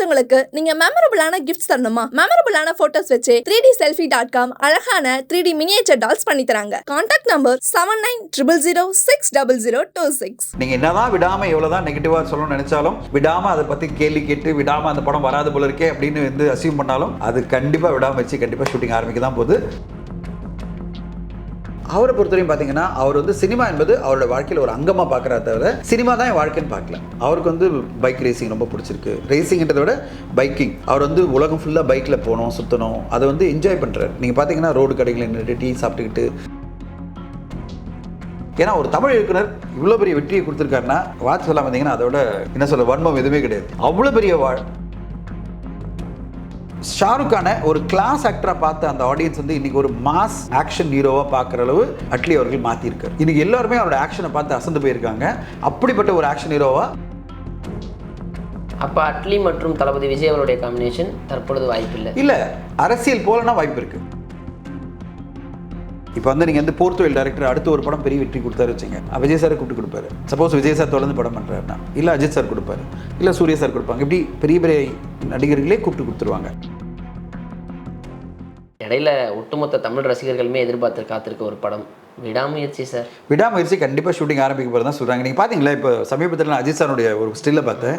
பிடிச்சவங்களுக்கு நீங்க மெமரபிளான கிஃப்ட்ஸ் தரணுமா? மெமரபிளான போட்டோஸ் வச்சு three D selfie dot com அழகான த்ரீ டி மினியேச்சர் டால்ஸ் பண்ணி தராங்க contact number seven nine triple zero six double zero two six நீங்க என்னதான் விடாம எவ்வளவுதான் நெகட்டிவா சொல்லணும்னு நினைச்சாலும் விடாம அதை பத்தி கேள்வி கேட்டு விடாம அந்த படம் வராது போல இருக்கே அப்படின்னு வந்து அசீவ் பண்ணாலும் அது கண்டிப்பா விடாம வச்சு கண்டிப்பா ஷூட்டிங் ஆரம்பிக்க தான் போகுது. அவரை பொறுத்தவரையும் பார்த்தீங்கன்னா அவர் வந்து சினிமா என்பது அவரோட வாழ்க்கையில் ஒரு அங்கமாக பார்க்குறா தவிர சினிமா தான் என் வாழ்க்கைன்னு பார்க்கல அவருக்கு வந்து பைக் ரேசிங் ரொம்ப பிடிச்சிருக்கு. ரேசிங்கிறத விட பைக்கிங் அவர் வந்து உலகம் ஃபுல்லாக பைக்கில் போகணும் சுற்றணும் அதை வந்து என்ஜாய் பண்ணுறாரு நீங்கள் பார்த்தீங்கன்னா ரோடு கடைகளில் நின்றுட்டு டீ சாப்பிட்டுக்கிட்டு. ஏன்னா ஒரு தமிழ் இயக்குனர் இவ்வளோ பெரிய வெற்றியை கொடுத்துருக்காருன்னா வாட்ச் சொல்லாமல் வந்தீங்கன்னா அதோட என்ன சொல்ல வன்மம் எதுவுமே கிடையாது. அவ்வளோ பெரிய வாழ் ஷாருக் கானை ஒரு கிளாஸ் ஆக்டராக பார்த்த அந்த ஆடியன்ஸ் வந்து இன்னைக்கு ஒரு மாஸ் ஆக்ஷன் ஹீரோவாக பார்க்குற அளவு அட்லி அவர்கள் மாற்றிருக்காரு இன்னைக்கு எல்லாருமே அவரோட ஆக்ஷனை பார்த்து அசந்து போயிருக்காங்க. அப்படிப்பட்ட ஒரு ஆக்ஷன் ஹீரோவா அப்போ அட்லி மற்றும் தளபதி விஜய் அவருடைய காம்பினேஷன் தற்பொழுது வாய்ப்பில்லை. இல்லை அரசியல் போலனா வாய்ப்பு இருக்கு. இப்போ வந்து நீங்கள் வந்து போர்த்துவல் டேரக்டர் அடுத்த ஒரு படம் பெரிய வெற்றி கொடுத்தாரு வச்சுங்க விஜய் சார் கூப்பிட்டு கொடுப்பாரு. சப்போஸ் விஜய் சார் தொடர்ந்து படம் பண்ணுறாருன்னா இல்லை அஜித் சார் கொடுப்பாரு இல்லை சூரிய சார் கொடுப்பாங்க. இப்படி பெரிய பெரிய நடிகர்களே கூப்பிட்டு கொடுத்துருவாங்க. இடையில ஒட்டுமொத்த தமிழ் ரசிகர்களுமே எதிர்பார்த்து காத்திருக்க ஒரு படம். விடாமுயற்சி சார் விடாமுயற்சி கண்டிப்பாக ஷூட்டிங் ஆரம்பிக்க போகிறதா சொல்கிறாங்க நீங்கள் பார்த்தீங்களா இப்போ சமீபத்தில் நான் அஜித் சாருடைய ஒரு ஸ்டில்லை பார்த்தேன்.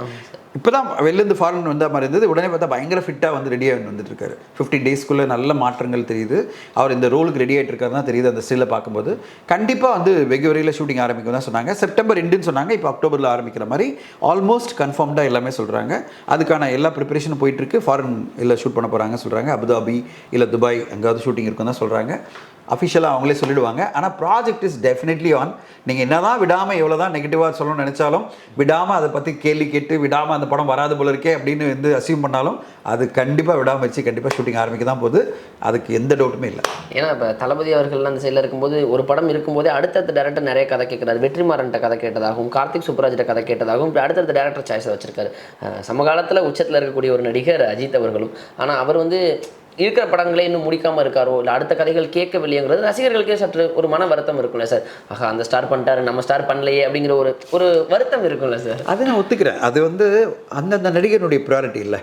இப்போ தான் வெளிலேருந்து ஃபாரின் வந்த மாதிரி இருந்தது. உடனே பார்த்தா பயங்கர ஃபிட்டாக வந்து ரெடியாக வந்துட்டு இருக்காரு. ஃபிஃப்டீன் டேஸ்க்குள்ளே நல்ல மாற்றங்கள் தெரியுது. அவர் இந்த ரோலுக்கு ரெடி ஆகிட்டு இருக்காரு தான் தெரியுது அந்த ஸ்டில்லை பார்க்கும்போது. கண்டிப்பாக வந்து வெகு விரைவில் ஷூட்டிங் ஆரம்பிக்கும் தான் சொன்னாங்க. செப்டம்பர் ரெண்டுன்னு சொன்னாங்க. இப்போ அக்டோபரில் ஆரம்பிக்கிற மாதிரி ஆல்மோஸ்ட் கன்ஃபார்ம்டாக எல்லாமே சொல்கிறாங்க அதுக்கான எல்லா ப்ரிப்பரேஷனும் போயிட்டுருக்கு ஃபாரின் இல்லை ஷூட் பண்ண போகிறாங்க சொல்கிறாங்க அபுதாபி இல்லை துபாய் எங்காவது ஷூட்டிங் இருக்கும் தான் சொல்கிறாங்க அஃபிஷியலாக அவங்களே சொல்லிடுவாங்க. ஆனால் ப்ராஜெக்ட் இஸ் டெஃபினெட்லி ஆன் நீங்கள் என்ன தான் விடாமல் எவ்வளோ தான் நெகட்டிவாக சொல்லணும்னு நினச்சாலும் விடாமல் அதை பற்றி கேள்வி கேட்டு விடாமல் அந்த படம் வராது போல இருக்கே அப்படின்னு வந்து அசீவ் பண்ணாலும் அது கண்டிப்பாக விடாமல் வச்சு கண்டிப்பாக ஷூட்டிங் ஆரம்பிக்க தான் போகுது. அதுக்கு எந்த டவுட்டுமே இல்லை. ஏன்னா இப்போ தளபதி அவர்கள் அந்த சைடில் இருக்கும்போது ஒரு படம் இருக்கும்போதே அடுத்தடுத்த டேரக்டர் நிறைய கதை கேட்குறாரு. வெற்றிமாறன்ட்ட கதை கேட்டதாகவும் கார்த்திக் சுப்ராஜ்கிட்ட கதை கேட்டதாகவும் இப்போ அடுத்தடுத்த டேரக்டர் சாய்ஸை வச்சிருக்காரு. சமகாலத்தில் உச்சத்தில் இருக்கக்கூடிய ஒரு நடிகர் அஜித் அவர்களும். ஆனால் அவர் வந்து இருக்கிற படங்களே இன்னும் முடிக்காமல் இருக்காரோ? இல்லை அடுத்த கதைகள் கேட்கவில்லைங்கிறது ரசிகர்களுக்கே சற்று ஒரு மன வருத்தம் இருக்கும்ல சார். ஆஹா அந்த ஸ்டார் பண்ணிட்டாரு நம்ம ஸ்டார் பண்ணலையே அப்படிங்கிற ஒரு ஒரு வருத்தம் இருக்கும்ல சார். அதை நான் ஒத்துக்கிறேன். அது வந்து அந்தந்த நடிகனுடைய ப்ரையாரிட்டி இல்லை.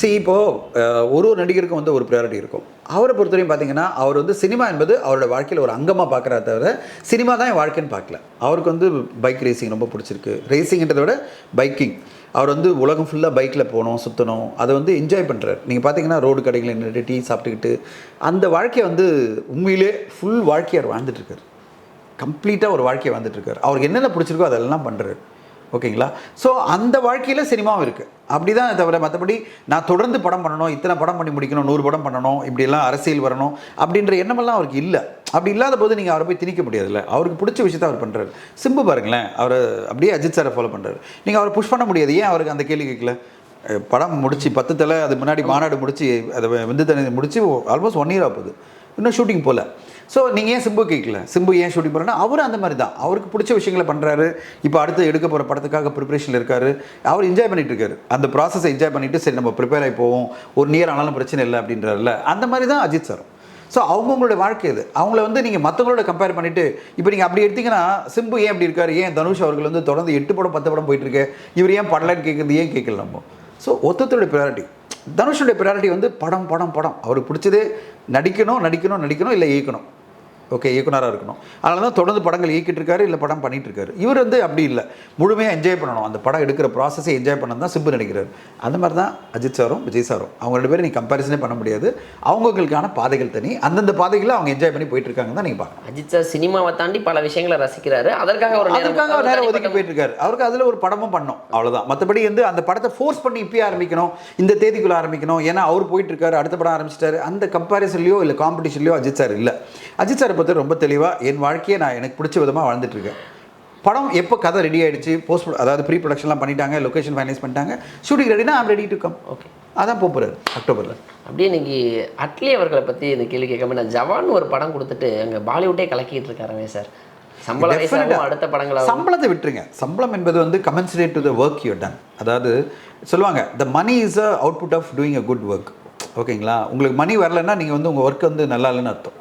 சரி இப்போது ஒரு ஒரு நடிகருக்கும் வந்து ஒரு ப்ரையாரிட்டி இருக்கும். அவரை பொறுத்தவரையும் பார்த்தீங்கன்னா அவர் வந்து சினிமா என்பது அவரோட வாழ்க்கையில் ஒரு அங்கமாக பார்க்குறா தவிர சினிமா தான் என் வாழ்க்கைன்னு பார்க்கல அவருக்கு வந்து பைக் ரேசிங் ரொம்ப பிடிச்சிருக்கு. ரேசிங்ன்றதை விட பைக்கிங் அவர் வந்து உலகம் ஃபுல்லாக பைக்கில் போகணும் சுற்றணும் அதை வந்து என்ஜாய் பண்ணுறாரு நீங்கள் பார்த்தீங்கன்னா ரோடு கடைகளில் நின்றுட்டு டீ சாப்பிட்டுக்கிட்டு அந்த வாழ்க்கையை வந்து உண்மையிலே ஃபுல் வாழ்க்கையை அவர் கம்ப்ளீட்டாக ஒரு வாழ்க்கையை வாழ்ந்துட்டுருக்கார் அவருக்கு என்னென்ன பிடிச்சிருக்கோ அதெல்லாம் பண்ணுறாரு ஓகேங்களா? ஸோ அந்த வாழ்க்கையில் சினிமாவும் இருக்குது அப்படி தான் தவிர மற்றபடி நான் தொடர்ந்து படம் பண்ணணும் இத்தனை படம் பண்ணி முடிக்கணும் நூறு படம் பண்ணணும் இப்படியெல்லாம் அரசியல் வரணும் அப்படின்ற எண்ணமெல்லாம் அவருக்கு இல்லை. அப்படி இல்லாத போது நீங்கள் அவரை போய் திணிக்க முடியாதுல்ல. அவருக்கு பிடிச்ச விஷயத்தை அவர் பண்ணுறாரு சிம்பு பாருங்களேன் அவர் அப்படியே அஜித் சாரை ஃபாலோ பண்ணுறாரு நீங்கள் அவரை புஷ் பண்ண முடியாது. ஏன் அவருக்கு அந்த கேள்வி கேட்கல? படம் முடிச்சு பத்து தலை அது முன்னாடி மாநாடு முடிச்சு அதை விந்து தனி முடிச்சு ஆல்மோஸ்ட் ஒன் இயர் ஆகுது. இன்னும் ஷூட்டிங் போகல ஸோ நீங்கள் ஏன் சிம்பு கேட்கல? சிம்பு ஏன் ஷூட்டிங் போகிறேன்னா அவரும் அந்த மாதிரி தான். அவருக்கு பிடிச்ச விஷயங்களை பண்ணுறாரு இப்போ அடுத்து எடுக்க போகிற படத்துக்காக ப்ரிப்பரேஷனில் இருக்காரு. அவர் என்ஜாய் பண்ணிட்டு இருக்காரு. அந்த ப்ராசஸை என்ஜாய் பண்ணிவிட்டு சரி நம்ம ப்ரிப்பேர் ஆகி போவோம். ஒரு நியர் ஆனாலும் பிரச்சனை இல்லை அப்படின்றாருல அந்த மாதிரி தான் அஜித் சாரும் ஸோ அவங்கவுங்களோட வாழ்க்கை இது. அவங்கள வந்து நீங்கள் மற்றவங்களோட கம்பேர் பண்ணிவிட்டு இப்போ நீங்கள் அப்படி எடுத்தீங்கன்னா சிம்பு ஏன் அப்படி இருக்கார்? ஏன் தனுஷ் அவர்கள் வந்து தொடர்ந்து எட்டு படம் பத்து படம் போயிட்டு இருக்கு? இவர் ஏன் படலன்னு கேட்குறது ஏன் கேட்கல நம்ம? ஸோ ஒத்தத்தோட ப்ரையாரிட்டி தனுஷோட ப்ரையாரிட்டி வந்து படம் படம் படம். அவருக்கு பிடிச்சதே நடிக்கணும் நடிக்கணும் நடிக்கணும் இல்லை இயக்கணும். ஓகே இயக்குனராக இருக்கணும். அதனால தான் தொடர்ந்து படங்கள் இயக்கிட்டு இருக்காரு இல்லை படம் பண்ணிட்டு இருக்காரு இவர் வந்து அப்படி இல்லை. முழுமையாக என்ஜாய் பண்ணணும். அந்த படம் எடுக்கிற ப்ராசஸை என்ஜாய் பண்ணணும் தான் சிம்பு நடிக்கிறார் அந்த மாதிரி தான் அஜித் சாரும் விஜய் சாரும். அவங்க ரெண்டு பேரும் நீ கம்பேரிசனே பண்ண முடியாது. அவங்களுக்கான பாதைகள் தனி. அந்தந்த பாதைகளை அவங்க என்ஜாய் பண்ணி போயிட்டு இருக்காங்க தான் நீங்கள் பார்க்கணும். அஜித் சார் சினிமாவை தாண்டி பல விஷயங்களை ரசிக்கிறாரு. அதற்காக ஒரு நேரம் அதுக்காக அவர் நேரம் ஒதுக்கி போயிட்டு இருக்காரு அவருக்கு அதில் ஒரு படமும் பண்ணோம் அவ்வளவுதான். மற்றபடி வந்து அந்த படத்தை ஃபோர்ஸ் பண்ணி இப்பயே ஆரம்பிக்கணும். இந்த தேதிக்குள்ள ஆரம்பிக்கணும். ஏன்னா அவர் போயிட்டு இருக்காரு அடுத்த படம் ஆரம்பிச்சிட்டாரு. அந்த கம்பாரிசன்லையோ இல்லை காம்படிஷன்லையோ அஜித் சார் இல்லை. அஜித் சாரை பற்றி ரொம்ப தெளிவாக என் வாழ்க்கையை நான் எனக்கு பிடிச்ச விதமாக வாழ்ந்துட்டு இருக்கேன் படம் எப்போ கதை ரெடி ஆயிடுச்சு போஸ்ட் அதாவது ப்ரீ ப்ரொடக்ஷன்லாம் பண்ணிட்டாங்க லொகேஷன் ஃபைனலைஸ் பண்ணிட்டாங்க shooting ரெடினா I'm ready to come okay அதான் போகிறாரு அக்டோபரில் அப்படியே இன்னைக்கு அட்லி அவர்களை பற்றி இந்த கேள்வி கேட்காம நான் ஜவான் ஒரு படம் கொடுத்துட்டு அங்கே பாலிவுட்டே கலக்கிட்டு இருக்காருங்க சார். சம்பள வயசாகவும் அடுத்த படங்களாகவும் சம்பளத்தை விட்டுருங்க. சம்பளம் என்பது வந்து commensurate to the work you done அதாவது சொல்லுவாங்க the money is a output of doing a good work ஓகேங்களா? உங்களுக்கு மணி வரலைன்னா நீங்கள் வந்து உங்கள் ஒர்க் வந்து நல்லா இல்லைன்னு அர்த்தம்.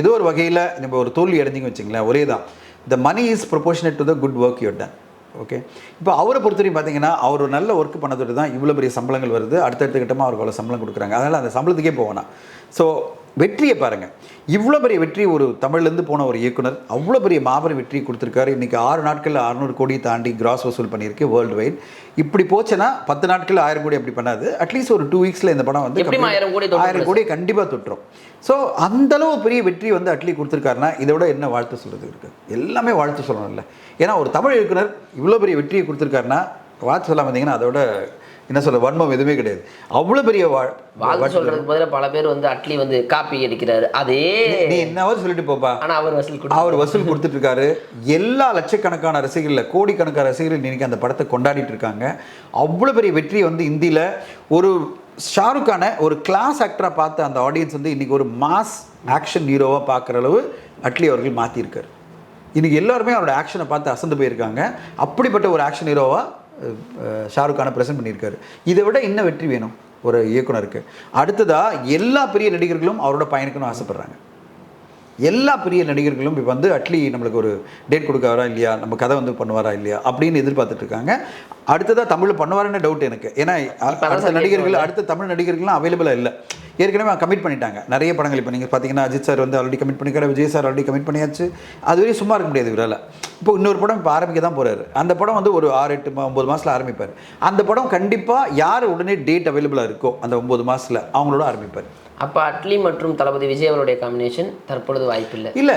ஏதோ ஒரு வகையில் நம்ம ஒரு தோல்வி அடைஞ்சிங்க வச்சுங்களேன் ஒரே தான் the money is proportionate to the good work you done okay இப்போ அவரை பொறுத்தவரைக்கும் பார்த்தீங்கன்னா அவர் ஒரு நல்ல ஒர்க் பண்ணதோடு தான் இவ்வளோ பெரிய சம்பளங்கள் வருது. அடுத்தடுத்த கட்டமாக அவருக்கு அவ்வளோ சம்பளம் கொடுக்குறாங்க. அதனால் அந்த சம்பளத்துக்கே போவேனா ஸோ வெற்றியை பாருங்கள் இவ்வளோ பெரிய வெற்றி ஒரு தமிழ்லேருந்து போன ஒரு இயக்குனர் அவ்வளோ பெரிய மாபெரும் வெற்றி கொடுத்துருக்காரு. இன்றைக்கி ஆறு நாட்களில் அறநூறு கோடி தாண்டி கிராஸ் வசூல் பண்ணியிருக்கு வேர்ல்டு வைட் இப்படி போச்சுன்னா பத்து நாட்களில் ஆயிரம் கோடி அப்படி பண்ணாது. அட்லீஸ்ட் ஒரு டூ வீக்ஸில் இந்த படம் வந்து ஆயிரம் கோடி கண்டிப்பாக தொட்டுரும். ஸோ அளவு பெரிய வெற்றி வந்து அட்லி கொடுத்துருக்காருன்னா இதை விட என்ன வாழ்த்து சொல்கிறது இருக்குது எல்லாமே வாழ்த்து சொல்லணும்ல. ஏன்னா ஒரு தமிழ் இயக்குனர் இவ்வளோ பெரிய வெற்றியை கொடுத்துருக்காருன்னா வாழ்த்து சொல்லாம இருந்தீங்கன்னா அதோட என்ன சொல்ல வன்மம் எதுவுமே கிடையாது. அவ்வளோ பெரிய வாழ் சொல்றதுக்கு பதிலா பல பேர் வந்து அட்லி வந்து காப்பி அடிக்கிறாரு. அதே நீ என்னவாவது சொல்லிட்டு போப்பா. ஆனா அவர் வசூல் அவர் வசூல் கொடுத்துட்டு இருக்காரு எல்லா லட்சக்கணக்கான ரசிகர்கள் கோடிக்கணக்கான ரசிகர்கள் இன்னைக்கு அந்த படத்தை கொண்டாடிட்டு இருக்காங்க. அவ்வளோ பெரிய வெற்றி வந்து இந்தியில. ஒரு ஷாருக் கானை ஒரு கிளாஸ் ஆக்டராக பார்த்த அந்த ஆடியன்ஸ் வந்து இன்னைக்கு ஒரு மாஸ் ஆக்ஷன் ஹீரோவாக பார்க்குற அளவு அட்லி அவர்கள் மாற்றிருக்காரு இன்னைக்கு எல்லாருமே அவரோட ஆக்ஷனை பார்த்து அசந்து போயிருக்காங்க. அப்படிப்பட்ட ஒரு ஆக்ஷன் ஹீரோவாக ஷாருக்கான ப்ரெசென்ட் பண்ணியிருக்காரு. இதை விட என்ன வெற்றி வேணும் ஒரு இயக்குனருக்கு. அடுத்ததாக எல்லா பெரிய நடிகர்களும் அவரோட பயணிக்கணும்னு ஆசைப்பட்றாங்க. எல்லா பெரிய நடிகர்களும் இப்போ வந்து அட்லி நம்மளுக்கு ஒரு டேட் கொடுக்காரா இல்லையா? நம்ம கதை வந்து பண்ணுவாரா இல்லையா? அப்படின்னு எதிர்பார்த்துட்டு இருக்காங்க. அடுத்ததாக தமிழ் பண்ணுவாருன்னு டவுட் எனக்கு. ஏன்னா அடுத்த நடிகர்கள் அடுத்த தமிழ் நடிகர்கள்லாம் அவைலபிளாக இல்லை. ஏற்கனவே கமிட் பண்ணிட்டாங்க. நிறைய படங்கள் இப்போ நீங்கள் பார்த்தீங்கன்னா அஜித் சார் வந்து ஆல்ரெடி கமிட் பண்ணிக்கிறார் விஜய் சார் ஆல்ரெடி கமிட் பண்ணியாச்சு. அது வரையும் சும்மா இருக்க முடியாது இவரால். இப்போ இன்னொரு படம் இப்போ ஆரம்பிக்க தான் போகிறாரு அந்த படம் வந்து ஒரு ஆறு எட்டு மா- ஒன்பது மாதத்தில் ஆரம்பிப்பார். அந்த படம் கண்டிப்பாக யார் உடனே டேட் அவைலபிளாக இருக்கோ அந்த ஒம்பது மாதத்தில் அவங்களோட ஆரம்பிப்பார். அப்ப அட்லி மற்றும் தளபதி விஜய் அவருடைய காம்பினேஷன் தற்பொழுது வாய்ப்பில்லை. இல்லை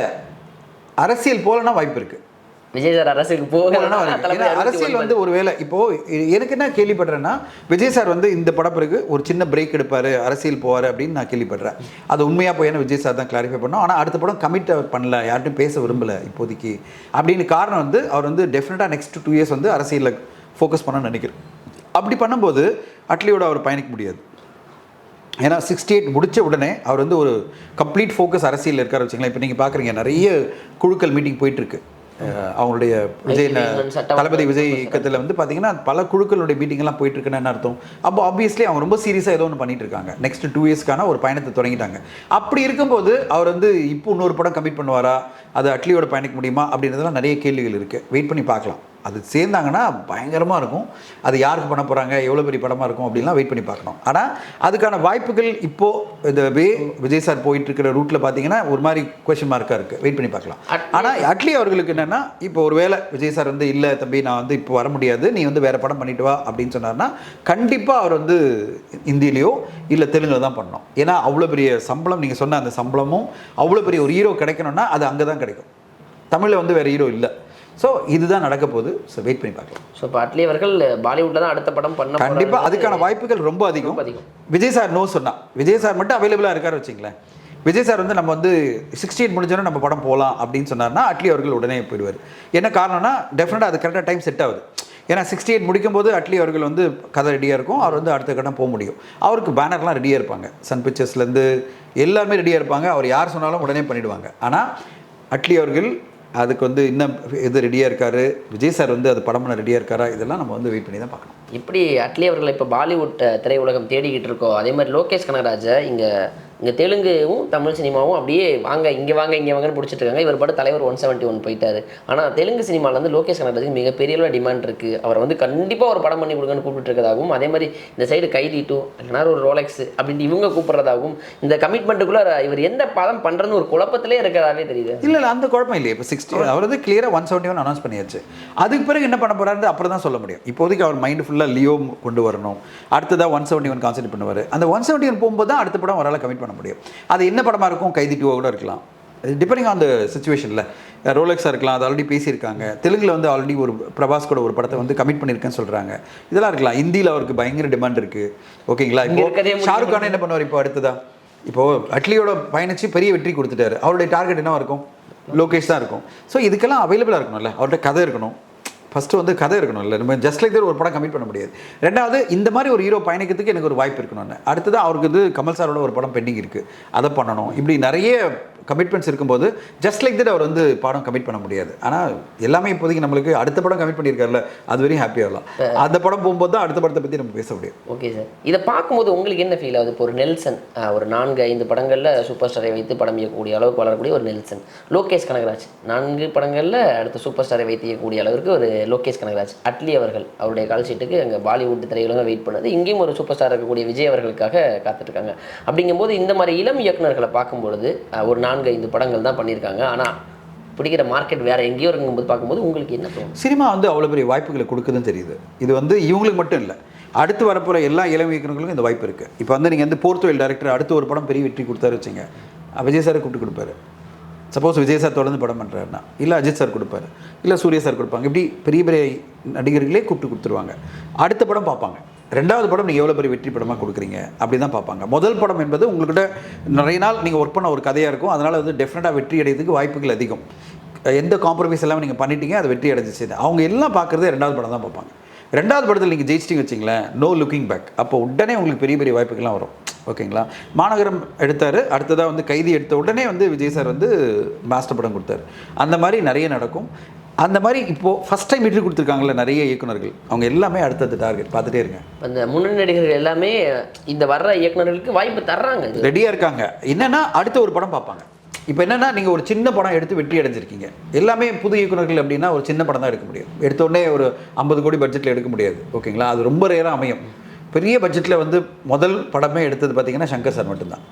அரசியல் போலனா வாய்ப்பு இருக்குது விஜய் சார் அரசுக்கு போகலன்னா அரசியல். வந்து ஒருவேளை இப்போ எ- எனக்கு என்ன கேள்விப்படுறேன்னா விஜய் சார் வந்து இந்த படம் பிறகு ஒரு சின்ன பிரேக் எடுப்பாரு அரசியல் போவார் அப்படின்னு நான் கேள்விப்படுறேன். அது உண்மையா போய் விஜய் சார் தான் கிளாரிஃபை பண்ணோம். ஆனால் அடுத்த படம் கமிட் பண்ணல யார்ட்டும் பேச விரும்பல இப்போதைக்கு. அப்படின்னு காரணம் வந்து அவர் வந்து டெஃபினட்டாக நெக்ஸ்ட் டூ இயர்ஸ் வந்து அரசியலில் ஃபோக்கஸ் பண்ணணும்னு நினைக்கிறேன். அப்படி பண்ணும்போது அட்லியோட அவர் பயணிக்க முடியாது. ஏன்னா சிக்ஸ்டி எயிட் முடிச்ச உடனே அவர் வந்து ஒரு கம்ப்ளீட் ஃபோக்கஸ் அரசியலில் இருக்கார் வச்சுங்களேன் இப்போ நீங்கள் பார்க்குறீங்க நிறைய குழுக்கள் மீட்டிங் போயிட்டுருக்கு. அவங்களுடைய விஜய் தளபதி விஜய் இயக்கத்தில் வந்து பார்த்தீங்கன்னா பல குழுக்களுடைய மீட்டிங் எல்லாம் போயிட்டு இருக்குன்னு என்ன அர்த்தம்? அப்போ ஆப்வியஸ்லி அவங்க ரொம்ப சீரியஸாக ஏதோ ஒன்று பண்ணிட்டு இருக்காங்க. நெக்ஸ்ட் டூ இயர்ஸ்க்கான ஒரு பயணத்தை தொடங்கிட்டாங்க. அப்படி இருக்கும்போது அவர் வந்து இப்போ இன்னொரு படம் கமிட் பண்ணுவாரா? அது அட்லியோட பயணிக்க முடியுமா? அப்படின்றதுலாம் நிறைய கேள்விகள் இருக்குது வெயிட் பண்ணி பார்க்கலாம். அது சேர்ந்தாங்கன்னா பயங்கரமாக இருக்கும். அது யாருக்கு பண்ண போகிறாங்க எவ்வளோ பெரிய படமாக இருக்கும் அப்படின்லாம் வெயிட் பண்ணி பார்க்கணும். ஆனால் அதுக்கான வாய்ப்புகள் இப்போது இந்த வே விஜய் சார் போயிட்டு இருக்கிற ரூட்டில் பார்த்தீங்கன்னா ஒரு மாதிரி கொஷின் மார்க்காக இருக்குது வெயிட் பண்ணி பார்க்கலாம். ஆனால் அட்லி அவர்களுக்கு என்னென்னா இப்போ ஒரு வேளை விஜய் சார் வந்து இல்லை தம்பி நான் வந்து இப்போ வர முடியாது. நீ வந்து வேறு படம் பண்ணிட்டு வா அப்படின்னு சொன்னார்னா கண்டிப்பாக அவர் வந்து இந்தியிலையோ இல்லை தெலுங்குல தான் பண்ணணும். ஏன்னா அவ்வளோ பெரிய சம்பளம் நீங்கள் சொன்ன அந்த சம்பளமும் அவ்வளோ பெரிய ஒரு ஹீரோ கிடைக்கணும்னா அது அங்கே தான் கிடைக்கும். தமிழில் வந்து வேறு ஹீரோ இல்லை. ஸோ இதுதான் நடக்க போகுது ஸோ வெயிட் பண்ணி பார்க்கலாம். ஸோ இப்போ அட்லி அவர்கள் பாலிவுட்ல தான் அடுத்த படம் பண்ண கண்டிப்பாக. அதுக்கான வாய்ப்புகள் ரொம்ப அதிகம். விஜய் சார் நோ சொன்னா. விஜய் சார் மட்டும் அவைலபிளாக இருக்காரு வச்சுங்களேன் விஜய் சார் வந்து நம்ம வந்து சிக்ஸ்டி எயிட் முடிஞ்சோன்னா நம்ம படம் போகலாம் அப்படின்னு சொன்னார்னா அட்லி அவர்கள் உடனே போயிடுவார். என்ன காரணம்னா டெஃபினட்டாக அது கரெக்டாக டைம் செட் ஆகுது. ஏன்னா சிக்ஸ்டி எயிட் முடிக்கும்போது அட்லி அவர்கள் வந்து கதை ரெடியாக இருக்கும். அவர் வந்து அடுத்த கட்டம் போக முடியும். அவருக்கு பேனர்லாம் ரெடியாக இருப்பாங்க. சன் பிக்சர்ஸ்லேருந்து எல்லாருமே ரெடியாக இருப்பாங்க. அவர் யார் சொன்னாலும் உடனே பண்ணிடுவாங்க. ஆனால் அட்லி அவர்கள் அதுக்கு வந்து இன்னும் இது ரெடியாக இருக்காரு? விஜய் சார் வந்து அது படம் பண்ண ரெடியாக இருக்காரா? இதெல்லாம் நம்ம வந்து வெயிட் பண்ணி தான் பார்க்கணும். இப்படி அட்லி அவர்களை இப்போ பாலிவுட் திரையுலகம் தேடிக்கிட்டு இருக்கோம். அதே மாதிரி லோகேஷ் கனகராஜை இங்கே இங்கே தெலுங்குவும் தமிழ் சினிமாவும் அப்படியே வாங்க இங்கே வாங்க இங்கே வாங்கன்னு பிடிச்சிட்டு இருக்காங்க. இவர் பாட்டு தலைவர் ஒன் செவன்ட்டி ஒன் போயிட்டாரு. ஆனால் தெலுங்கு சினிமாவில் வந்து லோகேஷ் கனகராஜுக்கு மிகப்பெரிய அளவு டிமாண்ட் இருக்குது அவரை வந்து கண்டிப்பாக ஒரு படம் பண்ணி கொடுங்கன்னு கூப்பிட்டு இருக்கதாகவும் அதே மாதிரி இந்த சைடு கைதி டூ இல்லைனா ஒரு ரோலெக்ஸ் அப்படின்ட்டு இவங்க கூப்பிட்றதாகவும் இந்த கமிட்மெண்ட்டுக்குள்ளே இவர் எந்த படம் பண்ணுறதுன்னு ஒரு குழப்பத்திலே இருக்கிறதாவே தெரியுது. இல்லை இல்லை அந்த குழப்பம் இல்லையே. இப்போ சிக்ஸ்டி அவர் வந்து கிளியராக ஒன் செவன்ட்டி ஒன் அனௌன்ஸ் பண்ணியாச்சு. அதுக்கு பிறகு என்ன பண்ண போறாரு அப்புறம் தான் சொல்ல முடியும். இப்போதைக்கு அவர் மைண்டு ஃபுல்லாக லியோ கொண்டு வரணும். அடுத்ததாக ஒன் செவன்ட்டி ஒன் கான்சென்ட் பண்ணுவார். அந்த ஒன் செவன்ட்டி ஒன் போகும்போது தான் அடுத்த படம் அவரால் கமிட் பண்ண முடியும். அது என்ன படமாக இருக்கும்? கைதி டூவாக கூட இருக்கலாம். டிபெண்டிங் ஆன் த சுச்சுவேஷனில் ரோலெக்ஸாக இருக்கலாம் அது ஆல்ரெடி பேசியிருக்காங்க. தெலுங்கில் வந்து ஆல்ரெடி ஒரு பிரபாஸ் கூட ஒரு படத்தை வந்து கமிட் பண்ணியிருக்கேன்னு சொல்கிறாங்க இதெல்லாம் இருக்கலாம். ஹிந்தியில் அவருக்கு பயங்கர டிமாண்ட் இருக்குது ஓகேங்களா? இப்போ ஷாருக் கான் என்ன பண்ணுவார் இப்போ அடுத்ததா? இப்போ அட்லியோட பயணிச்சு பெரிய வெற்றி கொடுத்துட்டாரு. அவருடைய டார்கெட் என்னவா இருக்கும்? லோகேஷ் தான் இருக்கும். ஸோ இதுக்கெல்லாம் அவைலபிளாக இருக்கணும்ல. அவர்கிட்ட கதை இருக்கணும். ஃபஸ்ட்டு வந்து கதை இருக்கணும்ல நம்ம ஜஸ்ட் லைக் ஒரு படம் கமிட் பண்ண முடியாது. ரெண்டாவது இந்த மாதிரி ஒரு ஹீரோ பயணிக்கிறதுக்கு எனக்கு ஒரு வாய்ப்பு இருக்கணும்னு அடுத்தது அவருக்கு வந்து கமல் சாரோட ஒரு படம் பெண்டிங் இருக்குது அதை பண்ணணும். இப்படி நிறைய கமிட்மெண்ட்ஸ் இருக்கும்போது ஜஸ்ட் லைக் தட் அவர் வந்து படம் கமிட் பண்ண முடியாது. ஆனால் எல்லாமே இப்போதைக்கு நம்மளுக்கு அடுத்த படம் கமிட் பண்ணியிருக்காருல்ல அது வரையும் ஹாப்பியாகலாம் அந்த படம் போகும்போது தான் அடுத்த படத்தை பற்றி நம்ம பேச முடியும். ஓகே சார் இதை பார்க்கும்போது உங்களுக்கு என்ன ஃபீல் ஆகுது? இப்போ ஒரு நெல்சன் ஒரு நான்கு ஐந்து படங்களில் சூப்பர் ஸ்டாரை வைத்து படம் இயக்கக்கூடிய அளவுக்கு வளரக்கூடிய ஒரு நெல்சன். லோகேஷ் கனகராஜ். நான்கு படங்களில் அடுத்த சூப்பர் ஸ்டாரை வைத்து இயக்கக்கூடிய அளவிற்கு ஒரு லோகேஷ் கனகராஜ். அட்லி அவர்கள் அவருடைய கால் ஷீட்டுக்கு அங்கே பாலிவுட் திரையுலக வெயிட் பண்ணது. இங்கேயும் ஒரு சூப்பர் ஸ்டார் இருக்கக்கூடிய விஜய் அவர்களுக்காக காத்துட்ருக்காங்க அப்படிங்கும்போது இந்த மாதிரி இளம் இயக்குனர்களை பார்க்கும்பொழுது ஒரு நான்கு ஐந்து படங்கள் தான் பண்ணியிருக்காங்க. ஆனால் பிடிக்கிற மார்க்கெட் வேற எங்கேயோ இருக்கும்போது பார்க்கும்போது உங்களுக்கு என்ன தோணும்? சினிமா வந்து அவ்வளோ பெரிய வாய்ப்புகளை கொடுக்குதுன்னு தெரியுது. இது வந்து இவங்களுக்கு மட்டும் இல்லை. அடுத்து வரப்போகிற எல்லா இளம் இயக்குநர்களுக்கும் இந்த வாய்ப்பு இருக்குது இப்போ வந்து நீங்கள் வந்து போர்த்துவல் டேரக்டர் அடுத்து ஒரு படம் பெரிய வெற்றி கொடுத்தாரு வச்சுங்க. விஜய் சாரை கூப்பிட்டு கொடுப்பாரு. சப்போஸ் விஜய் சார் தொடர்ந்து படம் பண்ணுறாருன்னா இல்லை அஜித் சார் கொடுப்பாரு. இல்லை சூர்யா சார் கொடுப்பாங்க. இப்படி பெரிய பெரிய நடிகர்களே கூப்பிட்டு கொடுத்துருவாங்க. அடுத்த படம் பார்ப்பாங்க. ரெண்டாவது படம் நீங்கள் எவ்வளோ பெரிய வெற்றி படமாக கொடுக்குறீங்க? அப்படி தான் பார்ப்பாங்க. முதல் படம் என்பது உங்கள்கிட்ட நிறைய நாள் நீங்கள் ஒர்க் பண்ண ஒரு கதையாக இருக்கும். அதனால் வந்து டெஃபினட்டாக வெற்றி அடையிறதுக்கு வாய்ப்புகள் அதிகம். எந்த காம்ப்ரமைஸ் எல்லாம் நீங்கள் பண்ணிட்டீங்க அது வெற்றி அடைஞ்சிச்சு. அவங்க எல்லாம் பார்க்குறதே ரெண்டாவது படம் தான் பார்ப்பாங்க. ரெண்டாவது படத்தில் நீங்கள் ஜெயிச்சிட்டிங்க வச்சிங்களேன் நோ லுக்கிங் பேக் அப்போ உடனே உங்களுக்கு பெரிய பெரிய வாய்ப்புகள்லாம் வரும். ஓகேங்களா? மாநகரம் எடுத்தார். அடுத்ததாக வந்து கைதி எடுத்த உடனே வந்து விஜய் சார் வந்து மாஸ்டர் படம் கொடுத்தாரு. அந்த மாதிரி நிறைய நடக்கும். அந்த மாதிரி இப்போது ஃபஸ்ட் டைம் வெற்றி கொடுத்துருக்காங்கல்ல நிறைய இயக்குனர்கள் அவங்க எல்லாமே அடுத்தது டார்கெட் பார்த்துட்டே இருங்க. அந்த முன்னணி நடிகர்கள் எல்லாமே இந்த வர்ற இயக்குனர்களுக்கு வாய்ப்பு தர்றாங்க. ரெடியாக இருக்காங்க. என்னன்னா அடுத்த ஒரு படம் பார்ப்பாங்க. இப்போ என்னன்னா நீங்கள் ஒரு சின்ன படம் எடுத்து வெற்றி அடைஞ்சிருக்கீங்க. எல்லாமே புது இயக்குனர்கள் அப்படின்னா ஒரு சின்ன படம் தான் எடுக்க முடியும். எடுத்த உடனே ஒரு ஐம்பது கோடி பட்ஜெட்டில் எடுக்க முடியாது. ஓகேங்களா அது ரொம்ப ரேராக அமையும். பெரிய பட்ஜெட்டில் வந்து முதல் படமே எடுத்தது பார்த்தீங்கன்னா சங்கர் சார் மட்டும்தான்.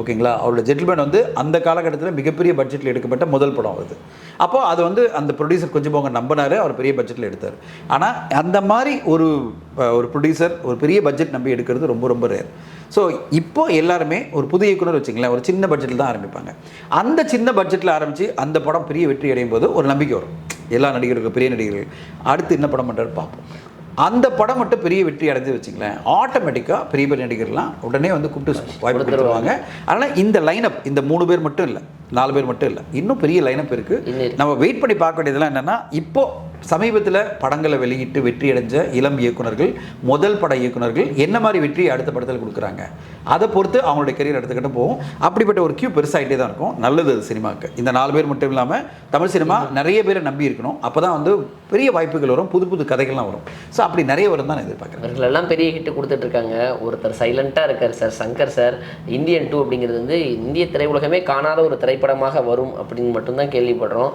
ஓகேங்களா? அவரோட ஜென்டில்மேன் வந்து அந்த காலகட்டத்தில் மிகப்பெரிய பட்ஜெட்டில் எடுக்கப்பட்ட முதல் படம் அது அப்போ அது வந்து அந்த ப்ரொடியூசர் கொஞ்சம் போங்க நம்பினார் அவர் பெரிய பட்ஜெட்டில் எடுத்தார். ஆனால் அந்த மாதிரி ஒரு ஒரு ப்ரொடியூசர் ஒரு பெரிய பட்ஜெட் நம்பி எடுக்கிறது ரொம்ப ரொம்ப ரேர் ஸோ இப்போ எல்லாருமே ஒரு புது இயக்குனர் வச்சிங்களேன் ஒரு சின்ன பட்ஜெட்டில் தான் ஆரம்பிப்பாங்க. அந்த சின்ன பட்ஜெட்டில் ஆரம்பித்து அந்த படம் பெரிய வெற்றி அடையும் போது ஒரு நம்பிக்கை வரும். எல்லா நடிகர்களுக்கும் பெரிய நடிகர்கள் அடுத்து என்ன படம் பண்ணுறாரு பார்ப்போம். அந்த படம் மட்டும் பெரிய வெற்றி அடைஞ்சு வச்சுங்களேன். ஆட்டோமேட்டிக்காக பெரிய பெரிய நடிகர்லாம் உடனே வந்து கூப்பிட்டு வாய்ப்பு கொடுத்துருவாங்க. அதனால் இந்த லைனப் இந்த மூணு பேர் மட்டும் இல்லை. நாலு பேர் மட்டும் இல்லை. இன்னும் பெரிய லைனப் இருக்குது. நம்ம வெயிட் பண்ணி பார்க்க வேண்டியதெல்லாம் என்னென்னா இப்போ சமீபத்தில் படங்களை வெளியிட்டு வெற்றி அடைஞ்ச இளம் இயக்குனர்கள் முதல் பட இயக்குனர்கள் என்ன மாதிரி வெற்றியை அடுத்த படத்தில் கொடுக்குறாங்க? அதை பொறுத்து அவங்களுடைய கரியர் எடுத்துக்கிட்டு போகும். அப்படிப்பட்ட ஒரு கியூ பெருசாகிட்டே தான் இருக்கும். நல்லது அது சினிமாவுக்கு. இந்த நாலு பேர் மட்டும் இல்லாமல் தமிழ் சினிமா நிறைய பேரை நம்பி இருக்கணும். அப்போ தான் வந்து பெரிய வாய்ப்புகள் வரும். புது புது கதைகள்லாம் வரும். ஸோ அப்படி நிறைய வரும் தான் நான் எதிர்பார்க்குறேன். எல்லாம் பெரிய ஹிட் கொடுத்துட்டு இருக்காங்க. ஒருத்தர் சைலண்டாக இருக்கார் sir Shankar sir Indian two அப்படிங்கிறது வந்து இந்திய திரையுலகமே காணாத ஒரு திரைப்படமாக வரும் அப்படின்னு மட்டும்தான் கேள்விப்படுறோம்.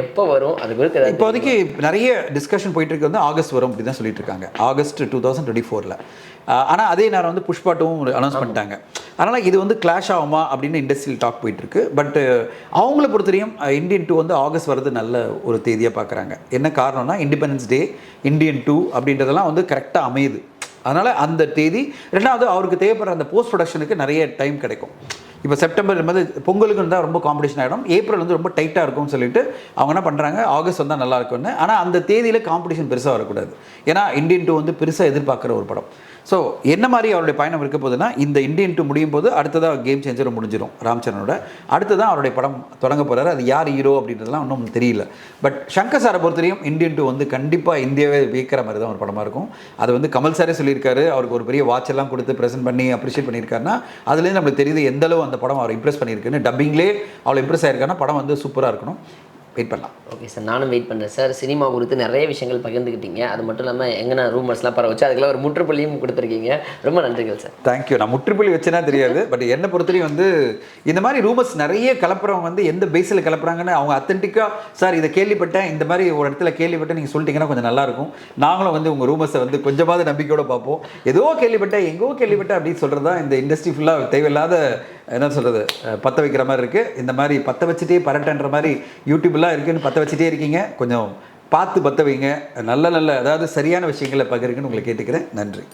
எப்போ வரும்? அது குறித்து இப்போதைக்கு நிறைய டிஸ்கஷன் போயிட்டு இருக்கு வந்து ஆகஸ்ட் வரும் அப்படி தான் சொல்லிட்டு இருக்காங்க. ஆகஸ்ட் டூ தௌசண்ட் டுவெண்ட்டி ஃபோரில் ஆனால் அதே நேரம் வந்து புஷ்பா டூவும் அனௌன்ஸ் பண்ணிட்டாங்க. அதனால் இது வந்து கிளாஷ் ஆகுமா அப்படின்னு இண்டஸ்ட்ரியல் டாக் போயிட்டு இருக்கு பட் அவங்கள பொறுத்தவரையும் இந்தியன் டூ வந்து ஆகஸ்ட் வரது நல்ல ஒரு தேதியாக பார்க்குறாங்க என்ன காரணம்னா இண்டிபெண்டன்ஸ் டே இந்தியன் டூ அப்படின்றதெல்லாம் வந்து கரெக்டாக அமையுது. அதனால் அந்த தேதி ரெண்டாவது அவருக்கு தேவைப்படுற அந்த போஸ்ட் ப்ரொடக்ஷனுக்கு நிறைய டைம் கிடைக்கும். இப்போ செப்டம்பர் வந்து பொங்கலுக்கு இருந்தால் ரொம்ப காம்படிஷன் ஆகிடும் ஏப்ரல் வந்து ரொம்ப டைட்டாக இருக்கும்னு சொல்லிட்டு அவங்க என்ன பண்ணுறாங்க ஆகஸ்ட் வந்தால் நல்லா இருக்கும்னு. ஆனால் அந்த தேதியில் காம்படிஷன் பெருசாக வரக்கூடாது. ஏன்னா இந்தியன் டூ வந்து பெருசாக எதிர்பார்க்குற ஒரு படம். ஸோ என்ன மாதிரி அவருடைய பயணம் இருக்க போகுதுன்னா இந்த இந்தியன் டூ முடியும் போது அடுத்ததாக கேம் சேஞ்சர் முடிஞ்சிடும் ராம்சரனோட அடுத்ததான் அவருடைய படம் தொடங்க போகிறாரு அது யார் ஹீரோ அப்படின்றதுலாம் ஒன்றும் தெரியல. பட் சங்கர் சாரை பொறுத்தவரையும் இந்தியன் டூ வந்து கண்டிப்பாக இந்தியாவே வியக்கிற மாதிரி தான் ஒரு படமாக இருக்கும். அது வந்து கமல் சாரே சொல்லியிருக்காரு. அவருக்கு ஒரு பெரிய வாட்ச் எல்லாம் கொடுத்து ப்ரெசென்ட் பண்ணி அப்ரிஷியேட் பண்ணியிருக்காருன்னா அதுலேருந்து நம்மளுக்கு தெரியுது எந்த அளவு அந்த படம் அவர் இம்ப்ரெஸ் பண்ணியிருக்குன்னு. டப்பிங்லேயே அவ்வளோ இம்ப்ரெஸ் ஆயிருக்காருன்னா படம் வந்து சூப்பராக இருக்கணும். வெயிட் பண்ணலாம். ஓகே சார் நானும் வெயிட் பண்ணுறேன் சார் சினிமா குறித்து நிறைய விஷயங்கள் பகிர்ந்துக்கிட்டீங்க அது மட்டும் இல்லாமல் எங்கன்னா ரூமர்ஸ்லாம் பரவ வச்சு அதுக்கெல்லாம் ஒரு முற்றுப்புள்ளியும் கொடுத்துருக்கீங்க. ரொம்ப நன்றிகள் சார் தேங்க்யூ நான் முற்றுப்புள்ளி வச்சேனா தெரியாது. பட் என்னை பொறுத்தவரையும் வந்து இந்த மாதிரி ரூமர்ஸ் நிறைய கலப்புறவங்க வந்து எந்த பேஸில் கலப்புறாங்கன்னு அவங்க அத்தன்டிக்காக சார் இதை கேள்விப்பட்டேன். இந்த மாதிரி ஒரு இடத்துல கேள்விப்பட்டேன் நீங்கள் சொல்லிட்டீங்கன்னா கொஞ்சம் நல்லாயிருக்கும் நாங்களும் வந்து உங்கள் ரூமர்ஸை வந்து கொஞ்சமாவது நம்பிக்கையோட பார்ப்போம். ஏதோ கேள்விப்பட்டேன் எங்கோ கேள்விப்பட்டேன் அப்படின்னு சொல்கிறது தான் இந்த இண்டஸ்ட்ரி ஃபுல்லாக தேவையில்லாத என்ன சொல்கிறது பற்ற வைக்கிற மாதிரி இருக்குது இந்த மாதிரி பற்ற வச்சுட்டே பரட்டன்ற மாதிரி யூடியூப்லாம் இருக்குன்னு பற்ற வச்சுட்டே இருக்கீங்க. கொஞ்சம் பார்த்து பற்ற வைங்க. நல்ல நல்ல அதாவது சரியான விஷயங்களை பகிருங்கன்னு உங்களை கேட்டுக்கிறேன். நன்றி.